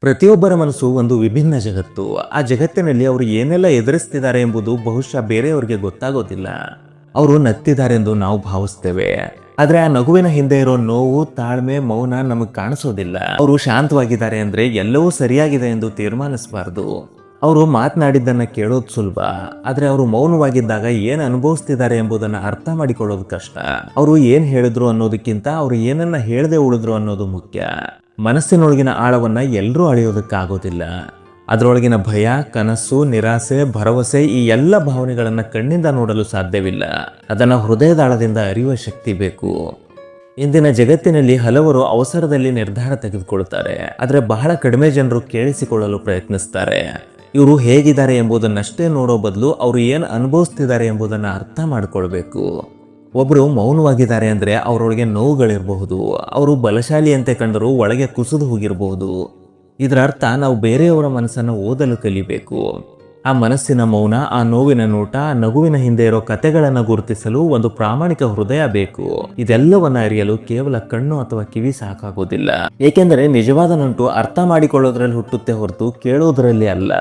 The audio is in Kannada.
ಪ್ರತಿಯೊಬ್ಬರ ಮನಸ್ಸು ಒಂದು ವಿಭಿನ್ನ ಜಗತ್ತು. ಆ ಜಗತ್ತಿನಲ್ಲಿ ಅವರು ಏನೆಲ್ಲ ಎದುರಿಸ್ತಿದ್ದಾರೆ ಎಂಬುದು ಬಹುಶಃ ಬೇರೆಯವರಿಗೆ ಗೊತ್ತಾಗೋದಿಲ್ಲ. ಅವರು ನತ್ತಿದ್ದಾರೆಂದು ನಾವು ಭಾವಿಸ್ತೇವೆ. ಆದ್ರೆ ಆ ನಗುವಿನ ಹಿಂದೆ ಇರೋ ನೋವು, ತಾಳ್ಮೆ, ಮೌನ ನಮಗೆ ಕಾಣಿಸೋದಿಲ್ಲ. ಅವರು ಶಾಂತವಾಗಿದ್ದಾರೆ ಅಂದ್ರೆ ಎಲ್ಲವೂ ಸರಿಯಾಗಿದೆ ಎಂದು ತೀರ್ಮಾನಿಸಬಾರ್ದು. ಅವರು ಮಾತನಾಡಿದ್ದನ್ನ ಕೇಳೋದು ಸುಲಭ. ಆದ್ರೆ ಅವರು ಮೌನವಾಗಿದ್ದಾಗ ಏನು ಅನುಭವಿಸ್ತಿದ್ದಾರೆ ಎಂಬುದನ್ನ ಅರ್ಥ ಮಾಡಿಕೊಳ್ಳೋದು ಕಷ್ಟ. ಅವರು ಏನ್ ಹೇಳಿದ್ರು ಅನ್ನೋದಕ್ಕಿಂತ ಅವರು ಏನನ್ನ ಹೇಳದೆ ಉಳಿದ್ರು ಅನ್ನೋದು ಮುಖ್ಯ. ಮನಸ್ಸಿನೊಳಗಿನ ಆಳವನ್ನ ಎಲ್ಲರೂ ಅಳೆಯೋದಕ್ಕಾಗೋದಿಲ್ಲ. ಅದರೊಳಗಿನ ಭಯ, ಕನಸು, ನಿರಾಸೆ, ಭರವಸೆ ಈ ಎಲ್ಲ ಭಾವನೆಗಳನ್ನು ಕಣ್ಣಿಂದ ನೋಡಲು ಸಾಧ್ಯವಿಲ್ಲ. ಅದನ್ನ ಹೃದಯದಾಳದಿಂದ ಅರಿಯುವ ಶಕ್ತಿ ಬೇಕು. ಇಂದಿನ ಜಗತ್ತಿನಲ್ಲಿ ಹಲವರು ಅವಸರದಲ್ಲಿ ನಿರ್ಧಾರ ತೆಗೆದುಕೊಳ್ಳುತ್ತಾರೆ. ಆದರೆ ಬಹಳ ಕಡಿಮೆ ಜನರು ಕೇಳಿಸಿಕೊಳ್ಳಲು ಪ್ರಯತ್ನಿಸ್ತಾರೆ. ಇವರು ಹೇಗಿದ್ದಾರೆ ಎಂಬುದನ್ನಷ್ಟೇ ನೋಡೋ ಬದಲು ಅವರು ಏನು ಅನುಭವಿಸ್ತಿದ್ದಾರೆ ಎಂಬುದನ್ನು ಅರ್ಥ ಮಾಡ್ಕೊಳ್ಬೇಕು. ಒಬ್ಬರು ಮೌನವಾಗಿದ್ದಾರೆ ಅಂದರೆ ಅವರೊಳಗೆ ನೋವುಗಳಿರಬಹುದು. ಅವರು ಬಲಶಾಲಿ ಅಂತ ಕಂಡರೂ ಒಳಗೆ ಕುಸಿದು ಹೋಗಿರಬಹುದು. ಇದರ ಅರ್ಥ ನಾವು ಬೇರೆಯವರ ಮನಸ್ಸನ್ನು ಓದಲು ಕಲಿಬೇಕು. ಆ ಮನಸ್ಸಿನ ಮೌನ, ಆ ನೋವಿನ ನೋಟ, ಆ ನಗುವಿನ ಹಿಂದೆ ಇರೋ ಕಥೆಗಳನ್ನು ಗುರುತಿಸಲು ಒಂದು ಪ್ರಾಮಾಣಿಕ ಹೃದಯ ಬೇಕು. ಇದೆಲ್ಲವನ್ನ ಅರಿಯಲು ಕೇವಲ ಕಣ್ಣು ಅಥವಾ ಕಿವಿ ಸಾಕಾಗೋದಿಲ್ಲ. ಏಕೆಂದರೆ ನಿಜವಾದ ನಂಟು ಅರ್ಥ ಮಾಡಿಕೊಳ್ಳೋದ್ರಲ್ಲಿ ಹುಟ್ಟುತ್ತೆ ಹೊರತು ಕೇಳೋದ್ರಲ್ಲಿ ಅಲ್ಲ.